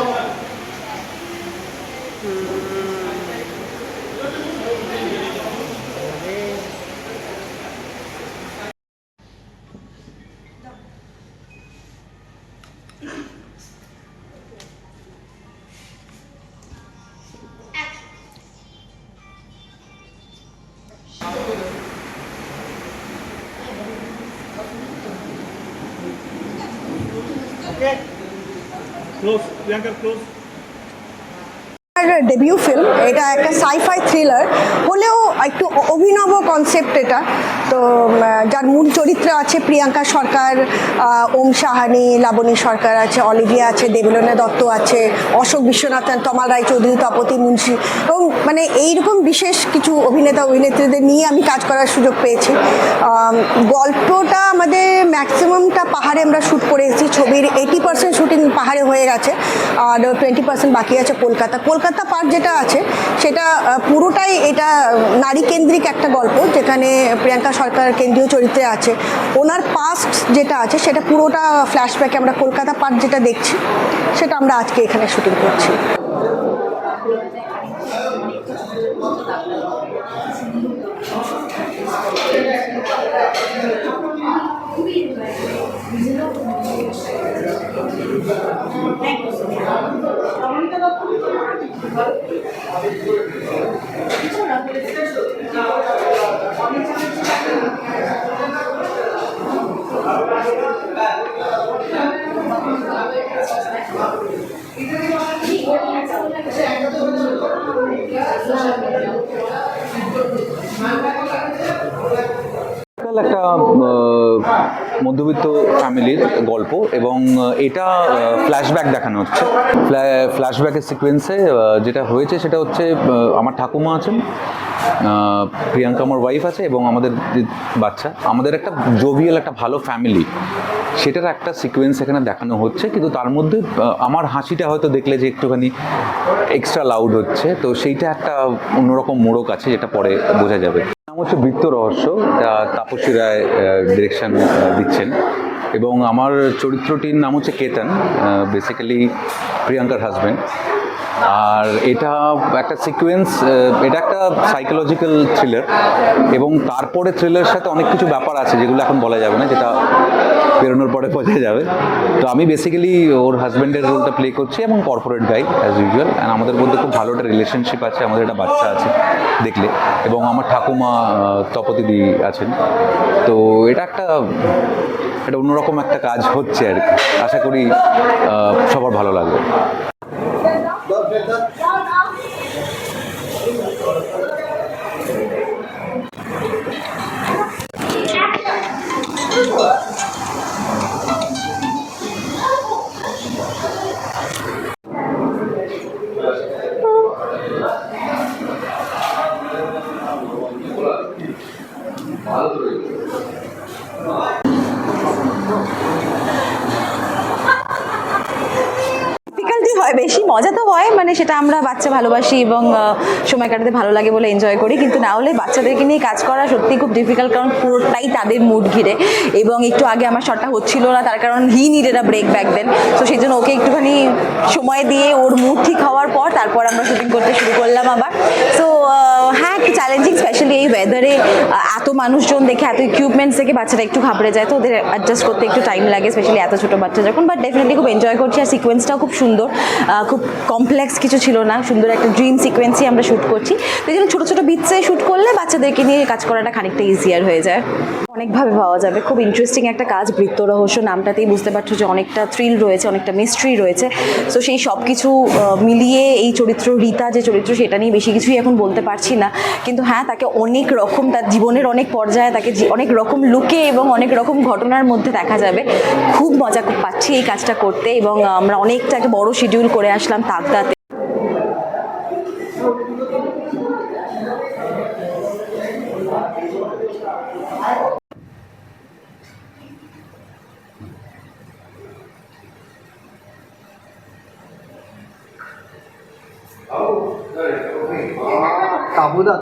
Ừ. Okay. Close, Priyanka, close. Debut film এটা একটা sci fi thriller হলেও একটু অভিনব কনসেপ্ট এটা। তো যার মূল চরিত্র আছে প্রিয়াঙ্কা সরকার ওম সাহানি, লাবণী সরকার আছে, অলিভিয়া আছে, দেবলীনা দত্ত আছে, অশোক বিশ্বনাথন তমাল রায়চৌধুরী তপতি মুন্সি। এবং মানে এইরকম বিশেষ কিছু অভিনেতা, অভিনেত্রীদের নিয়ে আমি কাজ করার সুযোগ পেয়েছি। গল্পটা আমাদের ম্যাক্সিমামটা পাহাড়ে আমরা শ্যুট করে এসেছি। ছবির এইটি পার্সেন্ট শ্যুটিং পাহাড়ে হয়ে গেছে, আর টোয়েন্টি পার্সেন্ট বাকি আছে কলকাতা। কলকাতা পার্ট যেটা আছে, সেটা পুরোটাই এটা নারী কেন্দ্রিক একটা গল্প, যেখানে প্রিয়াঙ্কা সরকার কেন্দ্রীয় চরিত্রে আছে। ওনার পাস্ট যেটা আছে, সেটা পুরোটা ফ্ল্যাশব্যাকে আমরা কলকাতা পার্ক যেটা দেখছি, সেটা আমরা আজকে এখানে শুটিং করছি। আমি টোটাল একটা মধ্যবিত্ত ফ্যামিলির গল্প এবং এটা ফ্ল্যাশব্যাক দেখানো হচ্ছে। ফ্ল্যাশব্যাকের সিকোয়েন্সে যেটা হয়েছে সেটা হচ্ছে আমার ঠাকুমা আছেন প্রিয়াঙ্কা আমার ওয়াইফ আছে এবং আমাদের বাচ্চা, আমাদের একটা জোভিয়াল একটা ভালো ফ্যামিলি সেটার একটা সিকোয়েন্স এখানে দেখানো হচ্ছে, কিন্তু তার মধ্যে আমার হাসিটা হয়তো দেখলে যে একটুখানি এক্সট্রা লাউড হচ্ছে, তো সেইটা একটা অন্যরকম মোড়ক আছে, যেটা পরে বোঝা যাবে। নাম হচ্ছে বৃত্ত রহস্য, যা তাপসী রায় ডিরেকশন দিচ্ছেন। এবং আমার চরিত্রটির নাম হচ্ছে কেতন বেসিক্যালি প্রিয়াঙ্কার হাজব্যান্ড আর এটা একটা সিকোয়েন্স এটা একটা সাইকোলজিক্যাল থ্রিলার এবং তারপরে থ্রিলারের সাথে অনেক কিছু ব্যাপার আছে যেগুলো এখন বলা যাবে না, যেটা বেরোনোর পরে বোঝা যাবে। তো আমি বেসিক্যালি ওর হাজব্যান্ডের রোলটা প্লে করছি এবং corporate guy as usual and আমাদের মধ্যে খুব ভালো একটা রিলেশনশিপ আছে, আমাদের একটা বাচ্চা আছে দেখলে এবং আমার ঠাকুমা তপতিদি আছেন। তো এটা একটা, এটা অন্যরকম একটা কাজ হচ্ছে আর কি। আশা করি সবার ভালো লাগবে। হয় বেশি মজা তো হয় মানে সেটা আমরা বাচ্চা ভালোবাসি এবং সময় কাটাতে ভালো লাগে বলে এনজয় করি। কিন্তু না হলে বাচ্চাদেরকে নিয়ে কাজ করা সত্যি খুব ডিফিকাল্ট কারণ পুরোটাই তাদের মুড ঘিরে। এবং একটু আগে আমার শটটা হচ্ছিল না, তার কারণ he needed break back then তো সেই জন্য ওকে একটুখানি সময় দিয়ে ওর মুড ঠিক হওয়ার পর তারপর আমরা শুটিং করতে শুরু করলাম আবার। তো একটু চ্যালেঞ্জিং স্পেশালি এই ওয়েদারে এত মানুষজন দেখে, এত ইকুইপমেন্টস দেখে বাচ্চারা একটু ঘাবড়ে যায়, তো ওদের অ্যাডজাস্ট করতে একটু টাইম লাগে স্পেশালি এত ছোটো বাচ্চা যখন। বাট ডেফিনেটলি খুব এনজয় করছি, আর সিকোয়েন্সটাও খুব সুন্দর। খুব কমপ্লেক্স কিছু ছিল না, সুন্দর একটা ড্রিম সিকোয়েন্সই আমরা শ্যুট করছি। তো এই ছোটো ছোটো বিটসে শ্যুট করলে বাচ্চাদেরকে নিয়ে কাজ করাটা খানিকটা ইজিয়ার হয়ে যায়। অনেকভাবে পাওয়া যাবে, খুব ইন্টারেস্টিং একটা কাজ, বৃত্ত রহস্য নামটাতেই বুঝতে পারছ যে অনেকটা থ্রিল রয়েছে, অনেকটা মিস্ট্রি রয়েছে। সো সেই সব কিছু মিলিয়ে এই চরিত্র রীতা যে চরিত্র, সেটা নিয়ে বেশি কিছুই এখন বলতে পারছি না। কিন্তু হ্যাঁ তাকে অনেক রকম, তার জীবনের অনেক পর্যায়ে তাকে অনেক রকম লুকে এবং অনেক রকম ঘটনার মধ্যে দেখা যাবে। খুব মজা পাচ্ছি এই কাজটা করতে এবং আমরা অনেকটা একটা বড় শিডিউল করে আসলাম তাকদাতে তাবুদা